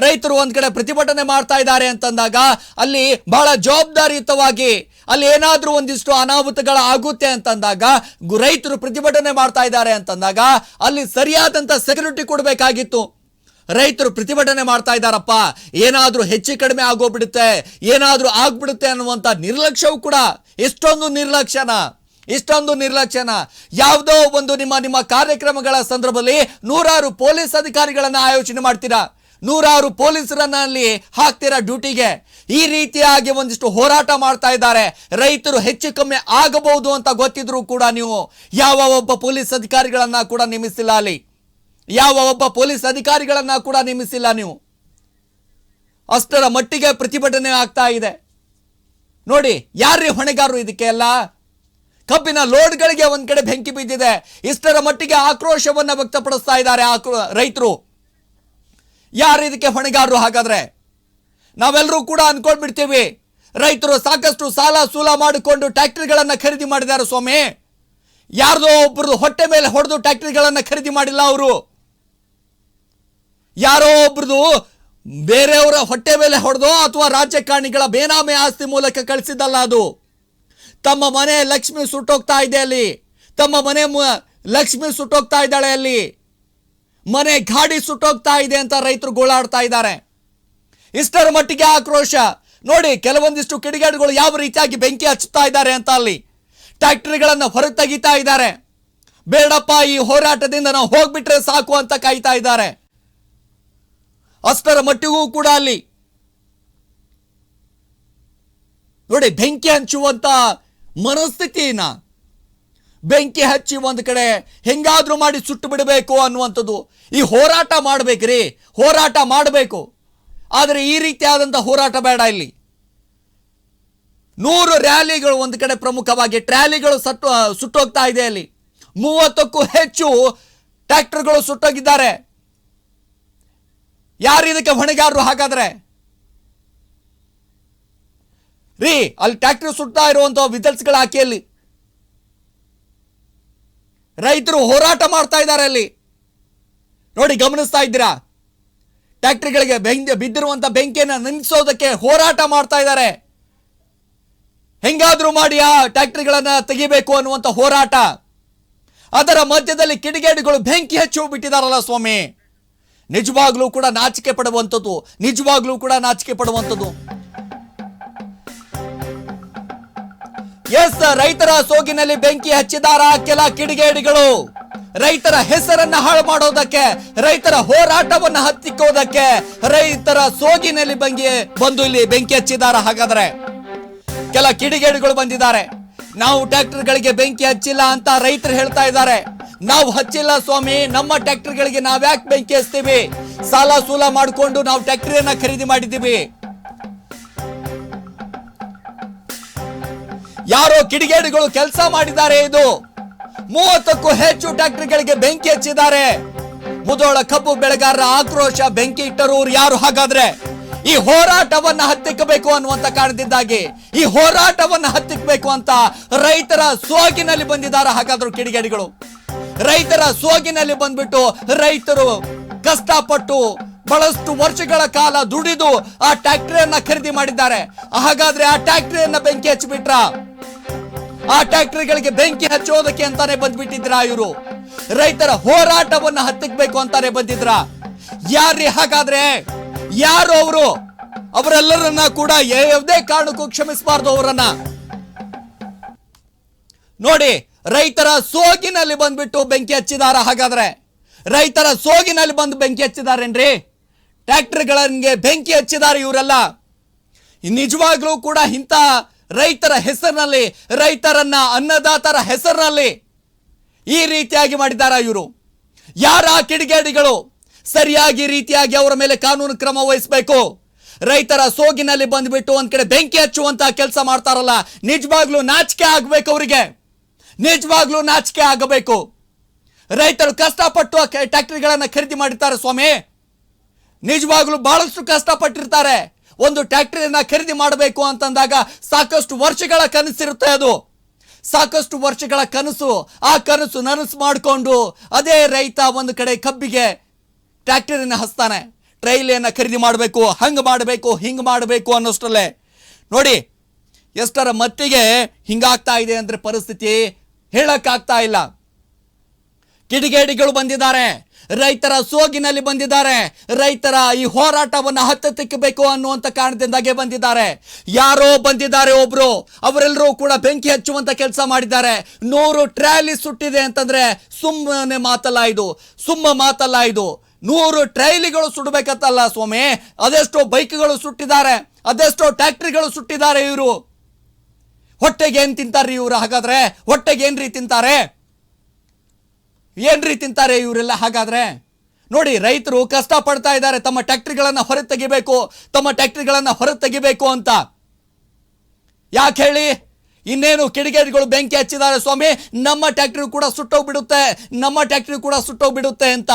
ರೈತರು ಒಂದ್ ಕಡೆ ಪ್ರತಿಭಟನೆ ಮಾಡ್ತಾ ಇದ್ದಾರೆ ಅಂತಂದಾಗ ಅಲ್ಲಿ ಬಹಳ ಜವಾಬ್ದಾರಿಯುತವಾಗಿ ಅಲ್ಲಿ ಏನಾದ್ರೂ ಒಂದಿಷ್ಟು ಅನಾಹುತಗಳ ಆಗುತ್ತೆ ಅಂತಂದಾಗ ರೈತರು ಪ್ರತಿಭಟನೆ ಮಾಡ್ತಾ ಇದ್ದಾರೆ ಅಂತಂದಾಗ ಅಲ್ಲಿ ಸರಿಯಾದಂತ ಸೆಕ್ಯೂರಿಟಿ ಕೊಡಬೇಕಾಗಿತ್ತು. ರೈತರು ಪ್ರತಿಭಟನೆ ಮಾಡ್ತಾ ಇದ್ದಾರಪ್ಪ. ಏನಾದರೂ ಹೆಚ್ಚು ಕಡಿಮೆ ಆಗೋಗ್ಬಿಡುತ್ತೆ, ಏನಾದರೂ ಆಗ್ಬಿಡುತ್ತೆ ಅನ್ನುವಂತ ನಿರ್ಲಕ್ಷ್ಯವೂ ಕೂಡ ಎಷ್ಟೊಂದು ನಿರ್ಲಕ್ಷ್ಯನ, ಇಷ್ಟೊಂದು ನಿರ್ಲಕ್ಷ್ಯನ. ಯಾವುದೋ ಒಂದು ನಿಮ್ಮ ನಿಮ್ಮ ಕಾರ್ಯಕ್ರಮಗಳ ಸಂದರ್ಭದಲ್ಲಿ ನೂರಾರು ಪೊಲೀಸ್ ಅಧಿಕಾರಿಗಳನ್ನು ಆಯೋಜನೆ ಮಾಡ್ತೀರಾ? ನೂರಾರು ಪೊಲೀಸರನ್ನ ಅಲ್ಲಿ ಹಾಕ್ತೀರಾ ಡ್ಯೂಟಿಗೆ ಈ ರೀತಿಯಾಗಿ ಒಂದಿಷ್ಟು ಹೋರಾಟ ಮಾಡ್ತಾ ಇದ್ದಾರೆ. ರೈತರು ಹೆಚ್ಚು ಕಮ್ಮಿ ಆಗಬಹುದು ಅಂತ ಗೊತ್ತಿದ್ರು ಕೂಡ ನೀವು ಯಾವ ಒಬ್ಬ ಪೊಲೀಸ್ ಅಧಿಕಾರಿಗಳನ್ನ ಕೂಡ ನೇಮಿಸಿಲ್ಲ ಅಲ್ಲಿ. ಯಾವ ಒಬ್ಬ ಪೊಲೀಸ್ ಅಧಿಕಾರಿಗಳನ್ನ ಕೂಡ ನೇಮಿಸಿಲ್ಲ ನೀವು. ಅಷ್ಟರ ಮಟ್ಟಿಗೆ ಪ್ರತಿಭಟನೆ ಆಗ್ತಾ ಇದೆ. ನೋಡಿ, ಯಾರ್ರೀ ಹೊಣೆಗಾರರು ಇದಕ್ಕೆ ಎಲ್ಲ ಕಬ್ಬಿನ ಲೋಡ್ಗಳಿಗೆ ಒಂದ್ ಕಡೆ ಬೆಂಕಿ ಬಿದ್ದಿದೆ. ಇಷ್ಟರ ಮಟ್ಟಿಗೆ ಆಕ್ರೋಶವನ್ನ ವ್ಯಕ್ತಪಡಿಸ್ತಾ ಇದ್ದಾರೆ ರೈತರು. ಯಾರು ಇದಕ್ಕೆ ಹೊಣೆಗಾರರು? ಹಾಗಾದ್ರೆ ನಾವೆಲ್ಲರೂ ಕೂಡ ಅನ್ಕೊಂಡ್ಬಿಡ್ತೀವಿ, ರೈತರು ಸಾಕಷ್ಟು ಸಾಲ ಸೂಲ ಮಾಡಿಕೊಂಡು ಟ್ಯಾಕ್ಟ್ರಿಗಳನ್ನು ಖರೀದಿ ಮಾಡಿದ್ದಾರೆ ಸ್ವಾಮಿ? ಯಾರ್ದೋ ಒಬ್ಬರದು ಹೊಟ್ಟೆ ಮೇಲೆ ಹೊಡೆದು ಟ್ಯಾಕ್ಟ್ರಿಗಳನ್ನು ಖರೀದಿ ಮಾಡಿಲ್ಲ ಅವರು? ಯಾರೋ ಒಬ್ರದು ಬೇರೆಯವರ ಹೊಟ್ಟೆ ಮೇಲೆ ಹೊಡೆದು ಅಥವಾ ರಾಜಕಾರಣಿಗಳ ಬೇನಾಮೆ ಆಸ್ತಿ ಮೂಲಕ ಕಳಿಸಿದ್ದಲ್ಲ ಅದು? ತಮ್ಮ ಮನೆ ಲಕ್ಷ್ಮಿ ಸುಟ್ಟೋಗ್ತಾ ಇದೆ ಅಲ್ಲಿ, ತಮ್ಮ ಮನೆ ಲಕ್ಷ್ಮಿ ಸುಟ್ಟೋಗ್ತಾ ಇದ್ದಾಳೆ ಅಲ್ಲಿ. ಮನೆ ಗಾಡಿ ಸುಟ್ಟೋಗ್ತಾ ಇದೆ ಅಂತ ರೈತರು ಗೋಳಾಡ್ತಾ ಇದ್ದಾರೆ. ಇಷ್ಟರ ಮಟ್ಟಿಗೆ ಆಕ್ರೋಶ. ನೋಡಿ, ಕೆಲವೊಂದಿಷ್ಟು ಕಿಡಿಗೇಡುಗಳು ಯಾವ ರೀತಿಯಾಗಿ ಬೆಂಕಿ ಹಚ್ಚುತ್ತಾ ಇದ್ದಾರೆ ಅಂತ ಅಲ್ಲಿ ಟ್ಯಾಕ್ಟರಿಗಳನ್ನು ಹೊರಗೆ ತೆಗಿತಾ ಇದ್ದಾರೆ. ಬೇಡಪ್ಪ, ಈ ಹೋರಾಟದಿಂದ ನಾವು ಹೋಗ್ಬಿಟ್ರೆ ಸಾಕು ಅಂತ ಕಾಯ್ತಾ ಇದ್ದಾರೆ. ಅಷ್ಟರ ಮಟ್ಟಿಗೂ ಕೂಡ ಅಲ್ಲಿ ನೋಡಿ, ಬೆಂಕಿ ಹಂಚುವಂತ ಮನಸ್ಥಿತಿನ ಬೆಂಕಿ ಹಚ್ಚಿ ಒಂದು ಕಡೆ ಹೆಂಗಾದ್ರೂ ಮಾಡಿ ಸುಟ್ಟು ಬಿಡಬೇಕು ಅನ್ನುವಂಥದ್ದು. ಈ ಹೋರಾಟ ಮಾಡಬೇಕ್ರಿ ಹೋರಾಟ ಮಾಡಬೇಕು. ಆದರೆ ಈ ರೀತಿಯಾದಂಥ ಹೋರಾಟ ಬೇಡ ಇಲ್ಲಿ. ನೂರು ರ್ಯಾಲಿಗಳು ಒಂದು ಕಡೆ ಪ್ರಮುಖವಾಗಿ ಟ್ರ್ಯಾಲಿಗಳು ಸಟ್ಟು ಸುಟ್ಟೋಗ್ತಾ ಇದೆ ಅಲ್ಲಿ. ಮೂವತ್ತಕ್ಕೂ ಹೆಚ್ಚು ಟ್ರ್ಯಾಕ್ಟರ್ಗಳು ಸುಟ್ಟೋಗಿದ್ದಾರೆ. ಯಾರು ಇದಕ್ಕೆ ಹೊಣೆಗಾರರು ಹಾಗಾದರೆ? ರೀ, ಅಲ್ಲಿ ಟ್ರ್ಯಾಕ್ಟರ್ ಸುಡ್ತಾ ಇರುವಂತ ವಿದಲ್ಸ್ಗಳ ಹಾಕಿಯಲ್ಲಿ ರೈತರು ಹೋರಾಟ ಮಾಡ್ತಾ ಇದ್ದಾರೆ ಅಲ್ಲಿ. ನೋಡಿ ಗಮನಿಸ್ತಾ ಇದ್ದೀರಾ? ಟ್ಯಾಕ್ಟ್ರಿಗಳಿಗೆ ಬೆಂಕಿ ಬಿದ್ದಿರುವಂಥ ಬೆಂಕಿಯನ್ನು ನಿಲ್ಲಿಸೋದಕ್ಕೆ ಹೋರಾಟ ಮಾಡ್ತಾ ಇದ್ದಾರೆ. ಹೆಂಗಾದ್ರೂ ಮಾಡಿ ಆ ಟ್ಯಾಕ್ಟ್ರಿಗಳನ್ನ ತೆಗಿಬೇಕು ಅನ್ನುವಂತ ಹೋರಾಟ. ಅದರ ಮಧ್ಯದಲ್ಲಿ ಕಿಡಿಗೇಡಿಗಳು ಬೆಂಕಿ ಹಚ್ಚಿ ಬಿಟ್ಟಿದಾರಲ್ಲ ಸ್ವಾಮಿ. ನಿಜವಾಗ್ಲೂ ಕೂಡ ನಾಚಿಕೆ ಪಡುವಂಥದ್ದು, ನಿಜವಾಗ್ಲೂ ಕೂಡ ನಾಚಿಕೆ ಪಡುವಂಥದ್ದು. ಎಸ್, ರೈತರ ಸೋಗಿನಲ್ಲಿ ಬೆಂಕಿ ಹಚ್ಚಿದಾರ ಕೆಲ ಕಿಡಿಗೇಡಿಗಳು? ರೈತರ ಹೆಸರನ್ನ ಹಾಳು ಮಾಡೋದಕ್ಕೆ, ರೈತರ ಹೋರಾಟವನ್ನ ಹತ್ತಿಕ್ಕೋದಕ್ಕೆ ರೈತರ ಸೋಗಿನಲ್ಲಿ ಬಂಗಿ ಬಂದು ಇಲ್ಲಿ ಬೆಂಕಿ ಹಚ್ಚಿದಾರ ಹಾಗಾದ್ರೆ? ಕೆಲ ಕಿಡಿಗೇಡಿಗಳು ಬಂದಿದ್ದಾರೆ. ನಾವು ಟ್ರ್ಯಾಕ್ಟರ್ಗಳಿಗೆ ಬೆಂಕಿ ಹಚ್ಚಿಲ್ಲ ಅಂತ ರೈತರು ಹೇಳ್ತಾ ಇದ್ದಾರೆ. ನಾವು ಹಚ್ಚಿಲ್ಲ ಸ್ವಾಮಿ, ನಮ್ಮ ಟ್ರ್ಯಾಕ್ಟರ್ಗಳಿಗೆ ನಾವ್ಯಾಕೆ ಬೆಂಕಿ ಹಚ್ತೀವಿ? ಸಾಲ ಸೂಲ ಮಾಡಿಕೊಂಡು ನಾವು ಟ್ರ್ಯಾಕ್ಟರಿಯನ್ನ ಖರೀದಿ ಮಾಡಿದ್ದೀವಿ. ಯಾರೋ ಕಿಡಿಗೇಡಿಗಳು ಕೆಲಸ ಮಾಡಿದ್ದಾರೆ ಇದು. ಮೂವತ್ತಕ್ಕೂ ಹೆಚ್ಚು ಟ್ಯಾಕ್ಟರಿಗಳಿಗೆ ಬೆಂಕಿ ಹಚ್ಚಿದ್ದಾರೆ. ಮುದೋಳ ಕಬ್ಬು ಬೆಳೆಗಾರರ ಆಕ್ರೋಶ, ಬೆಂಕಿ ಇಟ್ಟರು ಯಾರು ಹಾಗಾದ್ರೆ? ಈ ಹೋರಾಟವನ್ನ ಹತ್ತಿಕ್ಕಬೇಕು ಅನ್ನುವಂತ ಕಾರಣದಿಂದಾಗಿ, ಈ ಹೋರಾಟವನ್ನ ಹತ್ತಿಕ್ಕಬೇಕು ಅಂತ ರೈತರ ಸೋಗಿನಲ್ಲಿ ಬಂದಿದ್ದಾರೆ ಹಾಗಾದ್ರು ಕಿಡಿಗೇಡಿಗಳು. ರೈತರ ಸೋಗಿನಲ್ಲಿ ಬಂದ್ಬಿಟ್ಟು ರೈತರು ಕಷ್ಟಪಟ್ಟು ಬಹಳಷ್ಟು ವರ್ಷಗಳ ಕಾಲ ದುಡಿದು ಆ ಟ್ಯಾಕ್ಟರಿಯನ್ನ ಖರೀದಿ ಮಾಡಿದ್ದಾರೆ. ಹಾಗಾದ್ರೆ ಆ ಟ್ಯಾಕ್ಟರಿಯನ್ನ ಬೆಂಕಿ ಹಚ್ಚಿಬಿಟ್ರ? ಆ ಟ್ಯಾಕ್ಟರಿಗಳಿಗೆ ಬೆಂಕಿ ಹಚ್ಚೋದಕ್ಕೆ ಅಂತಾನೆ ಬಂದ್ಬಿಟ್ಟಿದ್ರ ಇವರು? ರೈತರ ಹೋರಾಟವನ್ನ ಹತ್ತಿಕ್ಬೇಕು ಅಂತಾನೆ ಬಂದಿದ್ರ? ಯಾರ್ರಿ ಹಾಗಾದ್ರೆ? ಯಾರು ಅವರು? ಅವರೆಲ್ಲರನ್ನ ಕೂಡ ಯಾವುದೇ ಕಾರಣಕ್ಕೂ ಕ್ಷಮಿಸಬಾರ್ದು ಅವರನ್ನ. ನೋಡಿ, ರೈತರ ಸೋಗಿನಲ್ಲಿ ಬಂದ್ಬಿಟ್ಟು ಬೆಂಕಿ ಹಚ್ಚಿದಾರ ಹಾಗಾದ್ರೆ? ರೈತರ ಸೋಗಿನಲ್ಲಿ ಬಂದು ಬೆಂಕಿ ಹಚ್ಚಿದಾರೇನ್ರಿ? ಟ್ರ್ಯಾಕ್ಟರ್ಗಳಿಗೆ ಬೆಂಕಿ ಹಚ್ಚಿದ್ದಾರೆ ಇವರೆಲ್ಲ. ನಿಜವಾಗ್ಲೂ ಕೂಡ ಇಂಥ ರೈತರ ಹೆಸರಿನಲ್ಲಿ, ರೈತರನ್ನ ಅನ್ನದಾತರ ಹೆಸರಿನಲ್ಲಿ ಈ ರೀತಿಯಾಗಿ ಮಾಡಿದ್ದಾರೆ ಇವರು? ಯಾರ ಕಿಡಿಗೇಡಿಗಳು ಸರಿಯಾಗಿ ರೀತಿಯಾಗಿ ಅವರ ಮೇಲೆ ಕಾನೂನು ಕ್ರಮ ವಹಿಸಬೇಕು? ರೈತರ ಸೋಗಿನಲ್ಲಿ ಬಂದ್ಬಿಟ್ಟು ಒಂದ್ ಕಡೆ ಬೆಂಕಿ ಹಚ್ಚುವಂತ ಕೆಲಸ ಮಾಡ್ತಾರಲ್ಲ, ನಿಜವಾಗ್ಲೂ ನಾಚಿಕೆ ಆಗ್ಬೇಕು ಅವರಿಗೆ? ನಿಜವಾಗ್ಲೂ ನಾಚಿಕೆ ಆಗಬೇಕು? ರೈತರು ಕಷ್ಟಪಟ್ಟು ಟ್ಯಾಕ್ಟರಿಗಳನ್ನ ಖರೀದಿ ಮಾಡಿದ್ದಾರೆ ಸ್ವಾಮಿ. ನಿಜವಾಗ್ಲೂ ಬಹಳಷ್ಟು ಕಷ್ಟಪಟ್ಟಿರ್ತಾರೆ. ಒಂದು ಟ್ಯಾಕ್ಟರಿಯನ್ನ ಖರೀದಿ ಮಾಡಬೇಕು ಅಂತಂದಾಗ ಸಾಕಷ್ಟು ವರ್ಷಗಳ ಕನಸಿರುತ್ತೆ ಅದು. ಸಾಕಷ್ಟು ವರ್ಷಗಳ ಕನಸು, ಆ ಕನಸು ನನಸು ಮಾಡಿಕೊಂಡು ಅದೇ ರೈತ ಒಂದು ಕಡೆ ಕಬ್ಬಿಗೆ ಟ್ಯಾಕ್ಟರಿನ ಹಸ್ತಾನೆ ಟ್ರೈಲಿಯನ್ನು ಖರೀದಿ ಮಾಡಬೇಕು, ಹಂಗೆ ಮಾಡಬೇಕು, ಹಿಂಗೆ ಮಾಡಬೇಕು ಅನ್ನೋಷ್ಟರಲ್ಲೇ. ನೋಡಿ, ಎಷ್ಟರ ಮತ್ತಿಗೆ ಹಿಂಗಾಗ್ತಾ ಇದೆ ಅಂದರೆ ಪರಿಸ್ಥಿತಿ ಹೇಳೋಕ್ಕಾಗ್ತಾ ಇಲ್ಲ. ಕಿಡಿಗೇಡಿಗಳು ಬಂದಿದ್ದಾರೆ. ರೈತರ ಸೋಗಿನಲ್ಲಿ ಬಂದಿದ್ದಾರೆ. ರೈತರ ಈ ಹೋರಾಟವನ್ನು ಹತ್ತಿಕ್ಕಬೇಕು ಅನ್ನುವಂಥ ಕಾರಣದಿಂದಾಗೆ ಬಂದಿದ್ದಾರೆ. ಯಾರೋ ಬಂದಿದ್ದಾರೆ ಒಬ್ರು. ಅವರೆಲ್ಲರೂ ಕೂಡ ಬೆಂಕಿ ಹಚ್ಚುವಂತ ಕೆಲಸ ಮಾಡಿದ್ದಾರೆ. ನೂರು ಟ್ರ್ಯಾಲಿ ಸುಟ್ಟಿದೆ ಅಂತಂದ್ರೆ ಸುಮ್ಮನೆ ಮಾತಲ್ಲ ಇದು ಸುಮ್ಮ ಮಾತಲ್ಲ ಇದು ನೂರು ಟ್ರೈಲಿಗಳು ಸುಡಬೇಕಂತಲ್ಲ ಸ್ವಾಮಿ. ಅದೆಷ್ಟೋ ಬೈಕ್ಗಳು ಸುಟ್ಟಿದ್ದಾರೆ. ಅದೆಷ್ಟೋ ಟ್ಯಾಕ್ಟ್ರಿಗಳು ಸುಟ್ಟಿದ್ದಾರೆ ಇವರು. ಹೊಟ್ಟೆಗೆ ಏನು ತಿಂತಾರೆ ಇವರು? ಹಾಗಾದ್ರೆ ಹೊಟ್ಟೆಗೆ ಏನ್ರಿ ತಿಂತಾರೆ? ಏನ್ರಿ ತಿಂತಾರೆ ಇವರೆಲ್ಲ ಹಾಗಾದ್ರೆ? ನೋಡಿ, ರೈತರು ಕಷ್ಟ ಪಡ್ತಾ ಇದ್ದಾರೆ, ತಮ್ಮ ಟ್ಯಾಕ್ಟ್ರಿಗಳನ್ನ ಹೊರ ತೆಗಿಬೇಕು ತಮ್ಮ ಟ್ಯಾಕ್ಟ್ರಿಗಳನ್ನು ಹೊರ ತೆಗಿಬೇಕು ಅಂತ. ಯಾಕೆ ಹೇಳಿ? ಇನ್ನೇನು ಕಿಡಿಗೇಡಿಗಳು ಬೆಂಕಿ ಹಚ್ಚಿದ್ದಾರೆ ಸ್ವಾಮಿ, ನಮ್ಮ ಟ್ಯಾಕ್ಟ್ರಿ ಕೂಡ ಸುಟ್ಟೋಗ್ಬಿಡುತ್ತೆ, ನಮ್ಮ ಟ್ಯಾಕ್ಟ್ರಿ ಕೂಡ ಸುಟ್ಟೋಗ್ಬಿಡುತ್ತೆ ಅಂತ.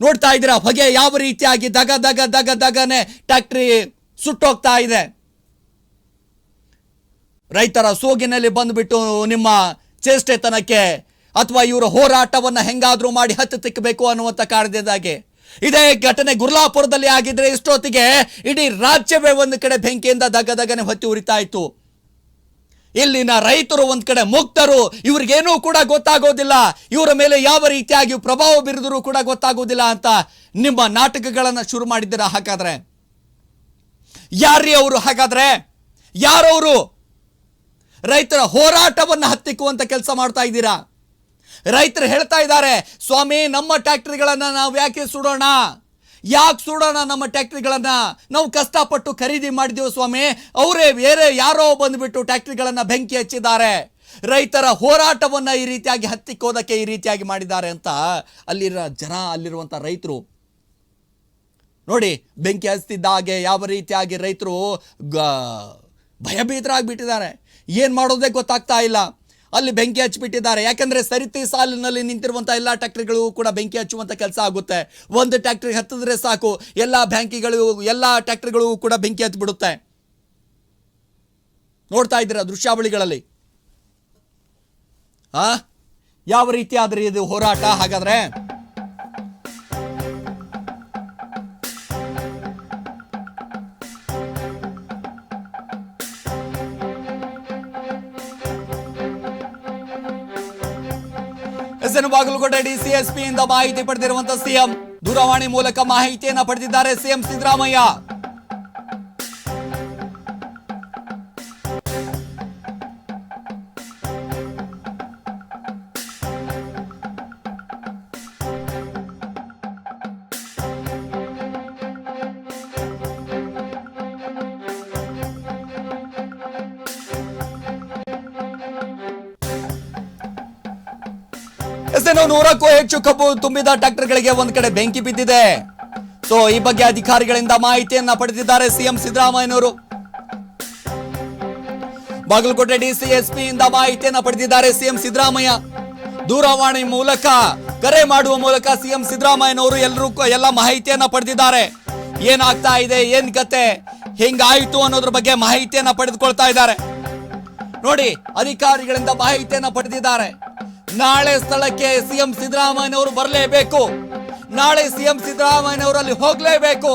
ನೋಡ್ತಾ ಇದ್ದೀರಾ, ಹೊಗೆ ಯಾವ ರೀತಿಯಾಗಿ ದಗ ದಗ ದಗ, ದಗನೆ ಟ್ಯಾಕ್ಟ್ರಿ ಸುಟ್ಟೋಗ್ತಾ ಇದೆ. ರೈತರ ಸೋಗಿನಲ್ಲಿ ಬಂದ್ಬಿಟ್ಟು ನಿಮ್ಮ ಚೇಷ್ಟೆತನಕ್ಕೆ ಅಥವಾ ಇವರ ಹೋರಾಟವನ್ನು ಹೆಂಗಾದರೂ ಮಾಡಿ ಹತ್ತು ತಿಕ್ಕಬೇಕು ಅನ್ನುವಂಥ ಕಾರಣದಿಂದಾಗಿ. ಇದೇ ಘಟನೆ ಗುರ್ಲಾಪುರದಲ್ಲಿ ಆಗಿದ್ರೆ ಇಷ್ಟೊತ್ತಿಗೆ ಇಡೀ ರಾಜ್ಯವೇ ಒಂದು ಕಡೆ ಬೆಂಕಿಯಿಂದ ದಗ ದಗನೆ ಹೊತ್ತಿ ಉರಿತಾ ಇತ್ತು. ಇಲ್ಲಿನ ರೈತರು ಒಂದು ಕಡೆ ಮುಕ್ತರು ಇವ್ರಿಗೇನೂ ಕೂಡ ಗೊತ್ತಾಗೋದಿಲ್ಲ. ಇವರ ಮೇಲೆ ಯಾವ ರೀತಿಯಾಗಿ ಪ್ರಭಾವ ಬೀರಿದರೂ ಕೂಡ ಗೊತ್ತಾಗೋದಿಲ್ಲ ಅಂತ ನಿಮ್ಮ ನಾಟಕಗಳನ್ನು ಶುರು ಮಾಡಿದ್ದೀರಾ ಹಾಗಾದ್ರೆ? ಯಾರ್ರೀ ಅವರು ಹಾಗಾದ್ರೆ? ಯಾರವರು? ರೈತರ ಹೋರಾಟವನ್ನು ಹತ್ತಿಕ್ಕುವಂತ ಕೆಲಸ ಮಾಡ್ತಾ ಇದ್ದೀರಾ? ರೈತರು ಹೇಳ್ತಾ ಇದ್ದಾರೆ, ಸ್ವಾಮಿ, ನಮ್ಮ ಟ್ಯಾಕ್ಟ್ರಿಗಳನ್ನು ನಾವು ಯಾಕೆ ಸುಡೋಣ? ಯಾಕೆ ಸುಡೋಣ ನಮ್ಮ ಟ್ಯಾಕ್ಟ್ರಿಗಳನ್ನು? ನಾವು ಕಷ್ಟಪಟ್ಟು ಖರೀದಿ ಮಾಡಿದ್ದೀವಿ ಸ್ವಾಮಿ. ಅವರೇ ಬೇರೆ ಯಾರೋ ಬಂದುಬಿಟ್ಟು ಟ್ಯಾಕ್ಟ್ರಿಗಳನ್ನು ಬೆಂಕಿ ಹಚ್ಚಿದ್ದಾರೆ. ರೈತರ ಹೋರಾಟವನ್ನು ಈ ರೀತಿಯಾಗಿ ಹತ್ತಿಕ್ಕೋದಕ್ಕೆ ಈ ರೀತಿಯಾಗಿ ಮಾಡಿದ್ದಾರೆ ಅಂತ ಅಲ್ಲಿರೋ ಜನ ಅಲ್ಲಿರುವಂಥ ರೈತರು. ನೋಡಿ, ಬೆಂಕಿ ಹಚ್ತಿದ್ದ ಹಾಗೆ ಯಾವ ರೀತಿಯಾಗಿ ರೈತರು ಗ, ಭಯಭೀತರಾಗಿಬಿಟ್ಟಿದ್ದಾರೆ. ಏನು ಮಾಡೋದೇ ಗೊತ್ತಾಗ್ತಾ ಇಲ್ಲ. ಅಲ್ಲಿ ಬೆಂಕಿ ಹಚ್ಚಿಬಿಟ್ಟಿದ್ದಾರೆ. ಯಾಕಂದ್ರೆ ಸರಿತಿ ಸಾಲಿನಲ್ಲಿ ನಿಂತಿರುವಂಥ ಎಲ್ಲ ಟ್ಯಾಕ್ಟ್ರಿಗಳು ಕೂಡ ಬೆಂಕಿ ಹಚ್ಚುವಂತ ಕೆಲಸ ಆಗುತ್ತೆ. ಒಂದು ಟ್ಯಾಕ್ಟ್ರಿ ಹತ್ತಿದ್ರೆ ಸಾಕು. ಎಲ್ಲ ಬ್ಯಾಂಕಿಗಳು, ಎಲ್ಲ ಟ್ಯಾಕ್ಟ್ರಿಗಳು ಕೂಡ ಬೆಂಕಿ ಹತ್ತಿಬಿಡುತ್ತೆ ನೋಡ್ತಾ ಇದ್ದೀರಾ ದೃಶ್ಯಾವಳಿಗಳಲ್ಲಿ? ಆ? ಯಾವ ರೀತಿ ಆದ್ರೆ ಇದು ಹೋರಾಟ ಹಾಗಾದ್ರೆ? ಎಸ್ ಎನ್ ಬಾಗಲಕೋಟೆ ಡಿಸಿಎಸ್ಪಿ ಇಂದ ಮಾಹಿತಿ ಪಡೆದಿರುವಂತಹ ಸಿಎಂ ದೂರವಾಣಿ ಮೂಲಕ ಮಾಹಿತಿಯನ್ನ ಪಡೆದಿದ್ದಾರೆ ಸಿಎಂ ಸಿದ್ದರಾಮಯ್ಯ. ಎಸ್ ಏನು ನೂರಕ್ಕೂ ಹೆಚ್ಚು ಕಬ್ಬು ತುಂಬಿದ ಟ್ರ್ಯಾಕ್ಟರ್ಗಳಿಗೆ ಒಂದ್ ಕಡೆ ಬೆಂಕಿ ಬಿದ್ದಿದೆ. ಸೊ ಈ ಬಗ್ಗೆ ಅಧಿಕಾರಿಗಳಿಂದ ಮಾಹಿತಿಯನ್ನ ಪಡೆದಿದ್ದಾರೆ ಸಿಎಂ ಸಿದ್ದರಾಮಯ್ಯನವರು. ಬಾಗಲಕೋಟೆ ಡಿಸಿ ಎಸ್ಪಿ ಇಂದ ಮಾಹಿತಿಯನ್ನ ಪಡೆದಿದ್ದಾರೆ ಸಿಎಂ ಸಿದ್ದರಾಮಯ್ಯ. ದೂರವಾಣಿ ಮೂಲಕ, ಕರೆ ಮಾಡುವ ಮೂಲಕ ಸಿಎಂ ಸಿದ್ದರಾಮಯ್ಯನವರು ಎಲ್ಲರೂ ಎಲ್ಲ ಮಾಹಿತಿಯನ್ನ ಪಡೆದಿದ್ದಾರೆ. ಏನಾಗ್ತಾ ಇದೆ, ಏನ್ ಕತೆ ಹೆಂಗಾಯಿತು ಅನ್ನೋದ್ರ ಬಗ್ಗೆ ಮಾಹಿತಿಯನ್ನ ಪಡೆದುಕೊಳ್ತಾ ಇದ್ದಾರೆ. ನೋಡಿ, ಅಧಿಕಾರಿಗಳಿಂದ ಮಾಹಿತಿಯನ್ನ ಪಡೆದಿದ್ದಾರೆ. ನಾಳೆ ಸ್ಥಳಕ್ಕೆ ಸಿಎಂ ಸಿದ್ದರಾಮಯ್ಯನವರು ಬರಲೇಬೇಕು. ನಾಳೆ ಸಿಎಂ ಸಿದ್ದರಾಮಯ್ಯ ಅವರಲ್ಲಿ ಹೋಗಲೇಬೇಕು.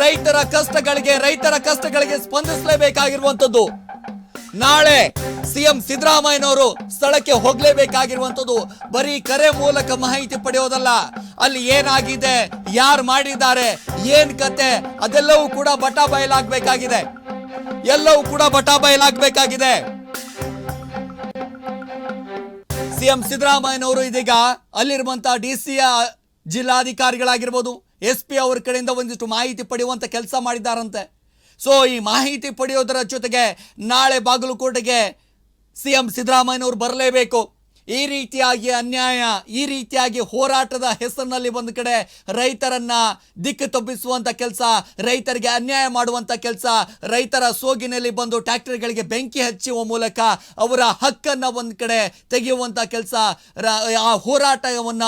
ರೈತರ ಕಷ್ಟಗಳಿಗೆ ರೈತರ ಕಷ್ಟಗಳಿಗೆ ಸ್ಪಂದಿಸಲೇಬೇಕಾಗಿರುವಂತದ್ದು ನಾಳೆ ಸಿಎಂ ಸಿದ್ದರಾಮಯ್ಯನವರು ಸ್ಥಳಕ್ಕೆ ಹೋಗಲೇಬೇಕಾಗಿರುವಂಥದ್ದು. ಬರೀ ಕರೆ ಮೂಲಕ ಮಾಹಿತಿ ಪಡೆಯೋದಲ್ಲ, ಅಲ್ಲಿ ಏನಾಗಿದೆ, ಯಾರು ಮಾಡಿದ್ದಾರೆ, ಏನ್ ಕತೆ, ಅದೆಲ್ಲವೂ ಕೂಡ ಬಟಾ ಬಯಲಾಗಬೇಕಾಗಿದೆ. ಎಲ್ಲವೂ ಕೂಡ ಬಟಾ ಬಯಲಾಗಬೇಕಾಗಿದೆ. ಸಿಎಂ ಸಿದ್ದರಾಮಯ್ಯನವರು ಇದೀಗ ಅಲ್ಲಿರುವಂತಹ ಡಿ ಸಿಯ ಜಿಲ್ಲಾಧಿಕಾರಿಗಳಾಗಿರ್ಬೋದು, ಎಸ್ ಪಿ ಅವ್ರ ಕಡೆಯಿಂದ ಒಂದಿಷ್ಟು ಮಾಹಿತಿ ಪಡೆಯುವಂತ ಕೆಲಸ ಮಾಡಿದ್ದಾರಂತೆ. ಸೊ ಈ ಮಾಹಿತಿ ಪಡೆಯೋದರ ಜೊತೆಗೆ ನಾಳೆ ಬಾಗಲಕೋಟೆಗೆ ಸಿಎಂ ಸಿದ್ದರಾಮಯ್ಯನವರು ಬರಲೇಬೇಕು. ಈ ರೀತಿಯಾಗಿ ಅನ್ಯಾಯ, ಈ ರೀತಿಯಾಗಿ ಹೋರಾಟದ ಹೆಸರಿನಲ್ಲಿ ಒಂದು ಕಡೆ ರೈತರನ್ನ ದಿಕ್ಕು ತಪ್ಪಿಸುವಂತ ಕೆಲಸ, ರೈತರಿಗೆ ಅನ್ಯಾಯ ಮಾಡುವಂತ ಕೆಲಸ, ರೈತರ ಸೋಗಿನಲ್ಲಿ ಬಂದು ಟ್ಯಾಕ್ಟರ್ಗಳಿಗೆ ಬೆಂಕಿ ಹಚ್ಚುವ ಮೂಲಕ ಅವರ ಹಕ್ಕನ್ನ ಒಂದು ಕಡೆ ತೆಗೆಯುವಂತ ಕೆಲಸ ಆ ಹೋರಾಟವನ್ನ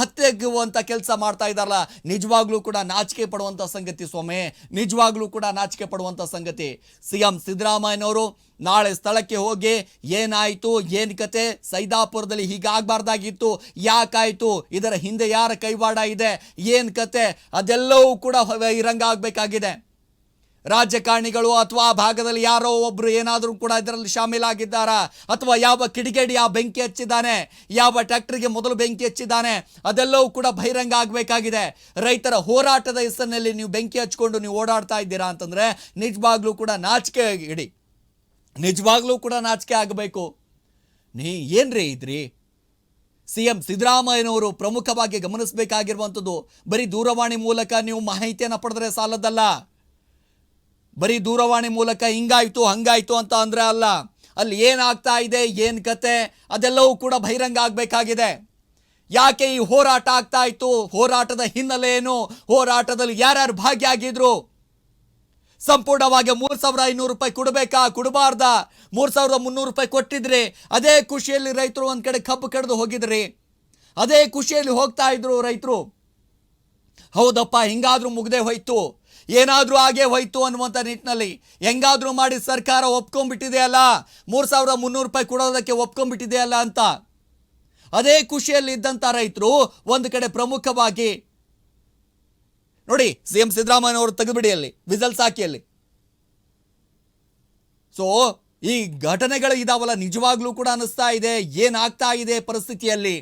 ಹತ್ಯೆಗುವಂತ ಕೆಲಸ ಮಾಡ್ತಾ ಇದ್ದಾರಲ್ಲ, ನಿಜವಾಗ್ಲೂ ಕೂಡ ನಾಚಿಕೆ ಪಡುವಂತ ಸಂಗತಿ ಸ್ವಾಮಿ, ನಿಜವಾಗ್ಲೂ ಕೂಡ ನಾಚಿಕೆ ಪಡುವಂತ ಸಂಗತಿ. ಸಿಎಂ ಸಿದ್ದರಾಮಯ್ಯನವರು ನಾಳೆ ಸ್ಥಳಕ್ಕೆ ಹೋಗಿ ಏನಾಯಿತು, ಏನು ಕತೆ? ಸೈದಾಪುರದಲ್ಲಿ ಹೀಗಾಗಬಾರ್ದಾಗಿತ್ತು ಯಾಕಾಯಿತು? ಇದರ ಹಿಂದೆ ಯಾರ ಕೈವಾಡ ಇದೆ? ಏನು ಕತೆ? ಅದೆಲ್ಲವೂ ಕೂಡ ಇರಂಗ ಆಗಬೇಕಾಗಿದೆ ರಾಜಕಾರಣಿಗಳು ಅಥವಾ ಆ ಭಾಗದಲ್ಲಿ ಯಾರೋ ಒಬ್ಬರು ಏನಾದರೂ ಕೂಡ ಇದರಲ್ಲಿ ಶಾಮೀಲಾಗಿದ್ದಾರಾ? ಅಥವಾ ಯಾವ ಕಿಡಿಗೇಡಿ ಆ ಬೆಂಕಿ ಹಚ್ಚಿದ್ದಾನೆ? ಯಾವ ಟ್ಯಾಕ್ಟ್ರಿಗೆ ಮೊದಲು ಬೆಂಕಿ ಹಚ್ಚಿದ್ದಾನೆ? ಅದೆಲ್ಲವೂ ಕೂಡ ಬಹಿರಂಗ ಆಗಬೇಕಾಗಿದೆ ರೈತರ ಹೋರಾಟದ ಹೆಸರಿನಲ್ಲಿ ನೀವು ಬೆಂಕಿ ಹಚ್ಕೊಂಡು ನೀವು ಓಡಾಡ್ತಾ ಇದ್ದೀರಾ ಅಂತಂದರೆ ನಿಜವಾಗ್ಲೂ ಕೂಡ ನಾಚಿಕೆ ಇಡಿ. ನಿಜವಾಗ್ಲೂ ಕೂಡ ನಾಚಿಕೆ ಆಗಬೇಕು. ನೀ ಏನ್ರೀ ಇದ್ರಿ? ಸಿ ಎಂ ಸಿದ್ದರಾಮಯ್ಯನವರು ಪ್ರಮುಖವಾಗಿ ಗಮನಿಸಬೇಕಾಗಿರುವಂಥದ್ದು, ಬರೀ ದೂರವಾಣಿ ಮೂಲಕ ನೀವು ಮಾಹಿತಿಯನ್ನು ಪಡೆದ್ರೆ ಸಾಲದಲ್ಲ ಬರೀ ದೂರವಾಣಿ ಮೂಲಕ ಹಿಂಗಾಯ್ತು, ಹಂಗಾಯಿತು ಅಂತ ಅಂದ್ರೆ ಅಲ್ಲ. ಅಲ್ಲಿ ಏನಾಗ್ತಾ ಇದೆ, ಏನು ಕತೆ, ಅದೆಲ್ಲವೂ ಕೂಡ ಬಹಿರಂಗ ಆಗಬೇಕಾಗಿದೆ. ಯಾಕೆ ಈ ಹೋರಾಟ ಆಗ್ತಾ ಇತ್ತು? ಹೋರಾಟದ ಹಿನ್ನೆಲೆ ಏನು? ಹೋರಾಟದಲ್ಲಿ ಯಾರ್ಯಾರು ಭಾಗಿಯಾಗಿದ್ರು? ಸಂಪೂರ್ಣವಾಗಿ ಮೂರು ಸಾವಿರ ಐನೂರು ರೂಪಾಯಿ ಕೊಡಬೇಕಾ? ಕೊಡಬಾರ್ದ? ಮೂರು ಸಾವಿರದ ಮುನ್ನೂರು ರೂಪಾಯಿ ಕೊಟ್ಟಿದ್ರಿ ಅದೇ ಖುಷಿಯಲ್ಲಿ ರೈತರು ಒಂದು ಕಡೆ ಕಬ್ಬು ಕಡಿದು ಹೋಗಿದ್ರಿ ಅದೇ ಖುಷಿಯಲ್ಲಿ ಹೋಗ್ತಾ ಇದ್ರು ರೈತರು. ಹೌದಪ್ಪ, ಹಿಂಗಾದ್ರೂ ಮುಗ್ದೇ ಹೋಯ್ತು. ಏನಾದ್ರೂ ಹಾಗೆ ಹೋಯ್ತು ಅನ್ನುವಂಥ ನಿಟ್ಟಿನಲ್ಲಿ ಹೆಂಗಾದ್ರೂ ಮಾಡಿ ಸರ್ಕಾರ ಒಪ್ಕೊಂಡ್ಬಿಟ್ಟಿದೆಯಲ್ಲ ಮೂರು ಸಾವಿರ ಮುನ್ನೂರು ರೂಪಾಯಿ ಕೊಡೋದಕ್ಕೆ ಒಪ್ಕೊಂಡ್ಬಿಟ್ಟಿದೆಯಲ್ಲ ಅಂತ. ಅದೇ ಖುಷಿಯಲ್ಲಿ ಇದ್ದಂಥ ರೈತರು ಒಂದು ಕಡೆ ಪ್ರಮುಖವಾಗಿ ನೋಡಿ ಸಿ ಎಂ ಸಿದ್ದರಾಮಯ್ಯ ಅವರು ತೆಗೆದುಬಿಡಿ ಅಲ್ಲಿ ವಿಸಲ್ ಸಾಕಿಯಲ್ಲಿ. ಸೊ ಈ ಘಟನೆಗಳು ಇದಾವಲ್ಲ, ನಿಜವಾಗ್ಲೂ ಕೂಡ ಅನಿಸ್ತಾ ಇದೆ, ಏನಾಗ್ತಾ ಇದೆ ಪರಿಸ್ಥಿತಿಯಲ್ಲಿ?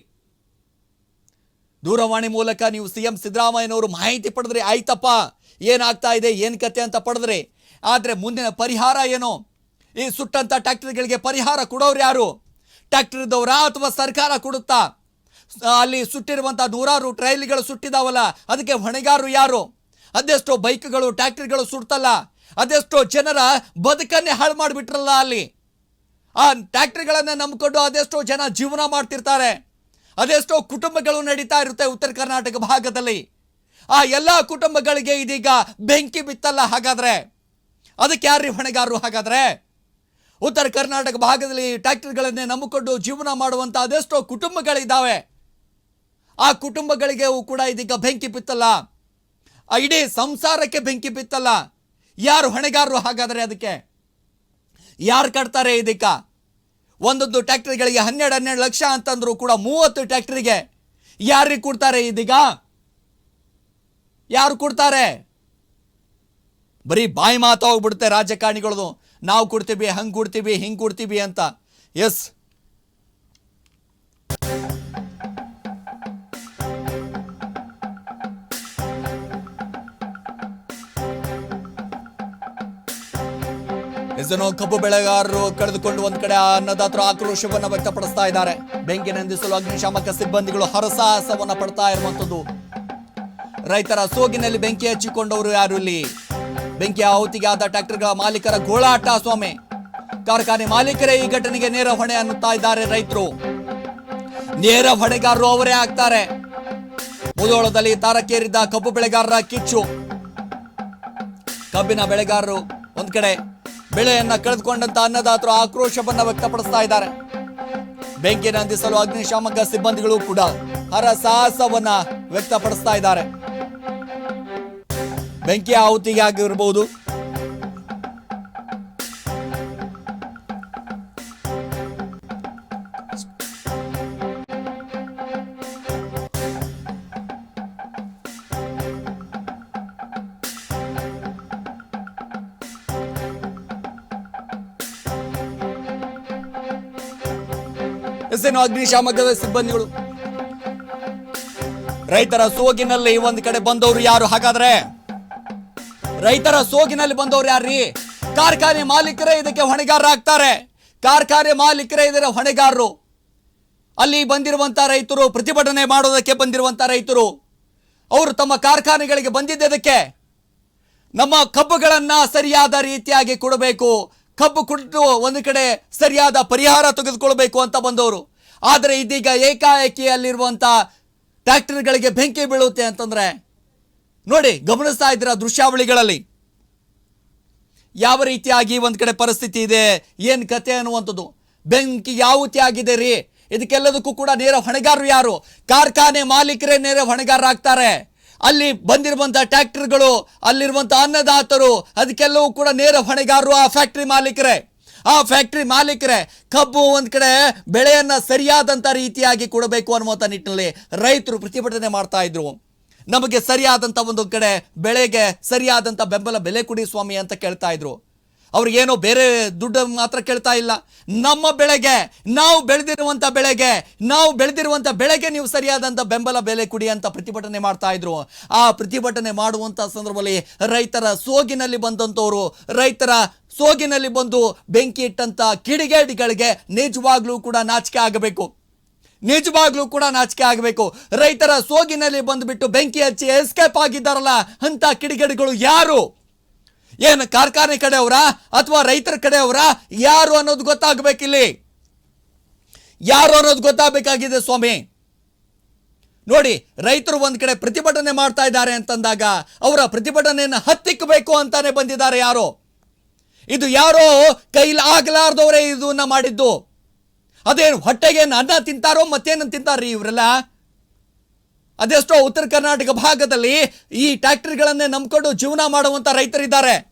ದೂರವಾಣಿ ಮೂಲಕ ನೀವು ಸಿ ಎಂ ಸಿದ್ದರಾಮಯ್ಯನವರು ಮಾಹಿತಿ ಪಡೆದ್ರೆ ಆಯ್ತಪ್ಪ, ಏನಾಗ್ತಾ ಇದೆ, ಏನು ಕತೆ ಅಂತ ಪಡೆದ್ರೆ. ಆದರೆ ಮುಂದಿನ ಪರಿಹಾರ ಏನು? ಈ ಸುಟ್ಟಂಥ ಟ್ಯಾಕ್ಟರ್ಗಳಿಗೆ ಪರಿಹಾರ ಕೊಡೋರು ಯಾರು? ಟ್ಯಾಕ್ಟರ್ ಇದ್ದವರಾ ಅಥವಾ ಸರ್ಕಾರ ಕೊಡುತ್ತಾ? ಅಲ್ಲಿ ಸುಟ್ಟಿರುವಂಥ ನೂರಾರು ಟ್ರೈಲ್ಗಳು ಸುಟ್ಟಿದಾವಲ್ಲ, ಅದಕ್ಕೆ ಹೊಣೆಗಾರರು ಯಾರು? ಅದೆಷ್ಟೋ ಬೈಕ್ಗಳು, ಟ್ಯಾಕ್ಟ್ರಿಗಳು ಸುಡ್ತಲ್ಲ, ಅದೆಷ್ಟೋ ಜನರ ಬದುಕನ್ನೇ ಹಾಳು ಮಾಡಿಬಿಟ್ರಲ್ಲ ಅಲ್ಲಿ. ಆ ಟ್ಯಾಕ್ಟ್ರಿಗಳನ್ನು ನಂಬಿಕೊಂಡು ಅದೆಷ್ಟೋ ಜನ ಜೀವನ ಮಾಡ್ತಿರ್ತಾರೆ, ಅದೆಷ್ಟೋ ಕುಟುಂಬಗಳು ನಡೀತಾ ಇರುತ್ತೆ ಉತ್ತರ ಕರ್ನಾಟಕ ಭಾಗದಲ್ಲಿ. ಆ ಎಲ್ಲ ಕುಟುಂಬಗಳಿಗೆ ಇದೀಗ ಬೆಂಕಿ ಬಿತ್ತಲ್ಲ ಹಾಗಾದರೆ? ಅದಕ್ಕೆ ಯಾರ್ರಿ ಹೊಣೆಗಾರರು ಹಾಗಾದ್ರೆ? ಉತ್ತರ ಕರ್ನಾಟಕ ಭಾಗದಲ್ಲಿ ಟ್ಯಾಕ್ಟ್ರಿಗಳನ್ನೇ ನಂಬಿಕೊಂಡು ಜೀವನ ಮಾಡುವಂಥ ಅದೆಷ್ಟೋ ಕುಟುಂಬಗಳಿದ್ದಾವೆ ಆ ಕುಟುಂಬಗಳಿಗೆ ಕೂಡ ಇದೀಗ ಬೆಂಕಿ ಬಿತ್ತಲ್ಲ. ಆ ಇಡೀ ಸಂಸಾರಕ್ಕೆ ಬೆಂಕಿ ಬಿತ್ತಲ್ಲ. ಯಾರು ಹೊಣೆಗಾರರು ಹಾಗಾದ್ರೆ ಅದಕ್ಕೆ? ಯಾರು ಕಟ್ತಾರೆ ಇದಕ್ಕ ಒಂದೊಂದು ಟ್ಯಾಕ್ಟ್ರಿಗಳಿಗೆ ಹನ್ನೆರಡು ಹನ್ನೆರಡು ಲಕ್ಷ ಅಂತಂದ್ರೂ ಕೂಡ ಮೂವತ್ತು ಟ್ಯಾಕ್ಟ್ರಿಗೆ ಯಾರಿಗೆ ಕೊಡ್ತಾರೆ ಇದೀಗ? ಯಾರು ಕೊಡ್ತಾರೆ? ಬರೀ ಬಾಯಿ ಮಾತು ಹೋಗ್ಬಿಡುತ್ತೆ ರಾಜಕಾರಣಿಗಳದು. ನಾವು ಕೊಡ್ತೀವಿ, ಹಂಗೆ ಕೊಡ್ತೀವಿ, ಹಿಂಗೆ ಕೊಡ್ತೀವಿ ಅಂತ. ಎಸ್. ಇದನ್ನು ಕಬ್ಬು ಬೆಳೆಗಾರರು ಕಳೆದುಕೊಂಡು ಒಂದ್ ಕಡೆ ಅನ್ನದಾತರು ಆಕ್ರೋಶವನ್ನು ವ್ಯಕ್ತಪಡಿಸ್ತಾ ಇದ್ದಾರೆ. ಬೆಂಕಿ ನಂದಿಸಲು ಅಗ್ನಿಶಾಮಕ ಸಿಬ್ಬಂದಿಗಳು ಹರಸಾಹಸವನ್ನ ಪಡ್ತಾ ಇರುವಂತದ್ದು. ರೈತರ ಸೋಗಿನಲ್ಲಿ ಬೆಂಕಿ ಹಚ್ಚಿಕೊಂಡವರು ಯಾರು ಇಲ್ಲಿ? ಬೆಂಕಿ ಆಹುತಿಗೆ ಆದ ಟ್ರ್ಯಾಕ್ಟರ್ಗಳ ಮಾಲೀಕರ ಗೋಳಾಟ ಸ್ವಾಮಿ. ಕಾರ್ಖಾನೆ ಮಾಲೀಕರೇ ಈ ಘಟನೆಗೆ ನೇರ ಹೊಣೆ ಅನ್ನುತ್ತಾ ಇದ್ದಾರೆ ರೈತರು. ನೇರ ಹೊಣೆಗಾರರು ಅವರೇ ಆಗ್ತಾರೆ. ಮುದೋಳದಲ್ಲಿ ತಾರಕೇರಿದ್ದ ಕಬ್ಬು ಬೆಳೆಗಾರರ ಕಿಚ್ಚು. ಕಬ್ಬಿನ ಬೆಳೆಗಾರರು ಒಂದ್ ಕಡೆ. ಬೆಳೆಯನ್ನ ಕಳೆದುಕೊಂಡಂತ ಅನ್ನದಾತರು ಆಕ್ರೋಶವನ್ನ ವ್ಯಕ್ತಪಡಿಸ್ತಾ ಇದ್ದಾರೆ. ಬೆಂಕಿ ನಂದಿಸಲು ಅಗ್ನಿಶಾಮಕ ಸಿಬ್ಬಂದಿಗಳು ಕೂಡ ಹರಸಾಹಸವನ್ನ ವ್ಯಕ್ತಪಡಿಸ್ತಾ ಇದ್ದಾರೆ. ಬೆಂಕಿ ಆಹುತಿಗೆ ಆಗಿರಬಹುದು ಎಸ್ಸೇನು ಅಗ್ನಿಶಾಮಕದ ಸಿಬ್ಬಂದಿಗಳು. ರೈತರ ಸೋಗಿನಲ್ಲಿ ಒಂದ್ ಕಡೆ ಬಂದವರು ಯಾರು? ಹಾಗಾದ್ರೆ ರೈತರ ಸೋಗಿನಲ್ಲಿ ಬಂದವರು ಯಾರ್ರಿ? ಕಾರ್ಖಾನೆ ಮಾಲೀಕರೇ ಇದಕ್ಕೆ ಹೊಣೆಗಾರರಾಗ್ತಾರೆ. ಕಾರ್ಖಾನೆ ಮಾಲೀಕರೇ ಇದರ ಹೊಣೆಗಾರರು. ಅಲ್ಲಿ ಬಂದಿರುವಂತ ರೈತರು, ಪ್ರತಿಭಟನೆ ಮಾಡೋದಕ್ಕೆ ಬಂದಿರುವಂತ ರೈತರು, ಅವರು ತಮ್ಮ ಕಾರ್ಖಾನೆಗಳಿಗೆ ಬಂದಿದ್ದಕ್ಕೆ ನಮ್ಮ ಕಬ್ಬುಗಳನ್ನ ಸರಿಯಾದ ರೀತಿಯಾಗಿ ಕೊಡಬೇಕು. ಕಬ್ಬು ಕೊಟ್ಟು ಒಂದು ಕಡೆ ಸರಿಯಾದ ಪರಿಹಾರ ತೆಗೆದುಕೊಳ್ಬೇಕು ಅಂತ ಬಂದವರು. ಆದರೆ ಇದೀಗ ಏಕಾಏಕಿ ಟ್ಯಾಕ್ಟರ್ಗಳಿಗೆ ಬೆಂಕಿ ಬೀಳುತ್ತೆ ಅಂತಂದ್ರೆ, ನೋಡಿ ಗಮನಿಸ್ತಾ ಇದ್ದೀರ ದೃಶ್ಯಾವಳಿಗಳಲ್ಲಿ. ಯಾವ ರೀತಿಯಾಗಿ ಒಂದು ಕಡೆ ಪರಿಸ್ಥಿತಿ ಇದೆ, ಏನು ಕತೆ ಅನ್ನುವಂಥದ್ದು. ಬೆಂಕಿ ಯಾವತಿ ಆಗಿದೆ ರೀ? ಇದಕ್ಕೆಲ್ಲದಕ್ಕೂ ಕೂಡ ನೇರ ಹೊಣೆಗಾರರು ಯಾರು? ಕಾರ್ಖಾನೆ ಮಾಲೀಕರೇ ನೇರ ಹೊಣೆಗಾರರಾಗ್ತಾರೆ. ಅಲ್ಲಿ ಬಂದಿರುವಂಥ ಟ್ರ್ಯಾಕ್ಟರ್ಗಳು ಅಲ್ಲಿರುವಂಥ ಅನ್ನದಾತರು, ಅದಕ್ಕೆಲ್ಲವೂ ಕೂಡ ನೇರ ಹೊಣೆಗಾರರು ಆ ಫ್ಯಾಕ್ಟ್ರಿ ಮಾಲೀಕರೇ. ಆ ಫ್ಯಾಕ್ಟ್ರಿ ಮಾಲೀಕರೇ, ಕಬ್ಬು ಒಂದು ಕಡೆ ಬೆಳೆಯನ್ನ ಸರಿಯಾದಂತ ರೀತಿಯಾಗಿ ಕೊಡಬೇಕು ಅನ್ನುವಂಥ ನಿಟ್ಟಿನಲ್ಲಿ ರೈತರು ಪ್ರತಿಭಟನೆ ಮಾಡ್ತಾ ಇದ್ರು. ನಮಗೆ ಸರಿಯಾದಂತ ಒಂದು ಕಡೆ ಬೆಳೆಗೆ ಸರಿಯಾದಂತ ಬೆಂಬಲ ಬೆಲೆ ಕೊಡಿ ಸ್ವಾಮಿ ಅಂತ ಕೇಳ್ತಾ ಇದ್ರು. ಅವ್ರಿಗೇನೋ ಬೇರೆ ದುಡ್ಡು ಮಾತ್ರ ಕೇಳ್ತಾ ಇಲ್ಲ. ನಮ್ಮ ಬೆಳೆಗೆ, ನಾವು ಬೆಳೆದಿರುವಂಥ ಬೆಳೆಗೆ, ನಾವು ಬೆಳೆದಿರುವಂಥ ಬೆಳೆಗೆ ನೀವು ಸರಿಯಾದಂಥ ಬೆಂಬಲ ಬೆಲೆ ಕೊಡಿ ಅಂತ ಪ್ರತಿಭಟನೆ ಮಾಡ್ತಾ ಇದ್ರು. ಆ ಪ್ರತಿಭಟನೆ ಮಾಡುವಂಥ ಸಂದರ್ಭದಲ್ಲಿ ರೈತರ ಸೋಗಿನಲ್ಲಿ ಬಂದಂಥವರು ರೈತರ ಸೋಗಿನಲ್ಲಿ ಬಂದು ಬೆಂಕಿ ಇಟ್ಟಂಥ ಕಿಡಿಗೇಡಿಗಳಿಗೆ ನಿಜವಾಗ್ಲೂ ಕೂಡ ನಾಚಿಕೆ ಆಗಬೇಕು. ನಿಜವಾಗ್ಲೂ ಕೂಡ ನಾಚಿಕೆ ಆಗಬೇಕು. ರೈತರ ಸೋಗಿನಲ್ಲಿ ಬಂದುಬಿಟ್ಟು ಬೆಂಕಿ ಹಚ್ಚಿ ಎಸ್ಕೇಪ್ ಆಗಿದ್ದಾರಲ್ಲ ಅಂತ ಕಿಡಿಗೇಡಿಗಳು ಯಾರು? ಏನು ಕಾರ್ಖಾನೆ ಕಡೆಯವರ ಅಥವಾ ರೈತರ ಕಡೆಯವರ ಯಾರು ಅನ್ನೋದು ಗೊತ್ತಾಗಬೇಕಿಲ್ಲಿ. ಯಾರು ಅನ್ನೋದು ಗೊತ್ತಾಗಬೇಕಾಗಿದೆ ಸ್ವಾಮಿ? ನೋಡಿ, ರೈತರು ಒಂದು ಕಡೆ ಪ್ರತಿಭಟನೆ ಮಾಡ್ತಾ ಇದ್ದಾರೆ ಅಂತಂದಾಗ ಅವರ ಪ್ರತಿಭಟನೆಯನ್ನು ಹತ್ತಿಕ್ಕಬೇಕು ಅಂತಾನೆ ಬಂದಿದ್ದಾರೆ ಯಾರೋ. ಇದು ಯಾರೋ ಕೈಲಿ ಆಗ್ಲಾರ್ದವರೇ ಇದನ್ನ ಮಾಡಿದ್ದು. ಅದೇನು ಹೊಟ್ಟೆಗೆ ಅನ್ನ ತಿಂತಾರೋ ಮತ್ತೇನು ತಿಂತಾರ್ರಿ ಇವರೆಲ್ಲ? ಅದೆಷ್ಟೋ ಉತ್ತರ ಕರ್ನಾಟಕ ಭಾಗದಲ್ಲಿ ಈ ಟ್ಯಾಕ್ಟರ್ಗಳನ್ನೇ ನಂಬಿಕೊಂಡು ಜೀವನ ಮಾಡುವಂತ ರೈತರಿದ್ದಾರೆ.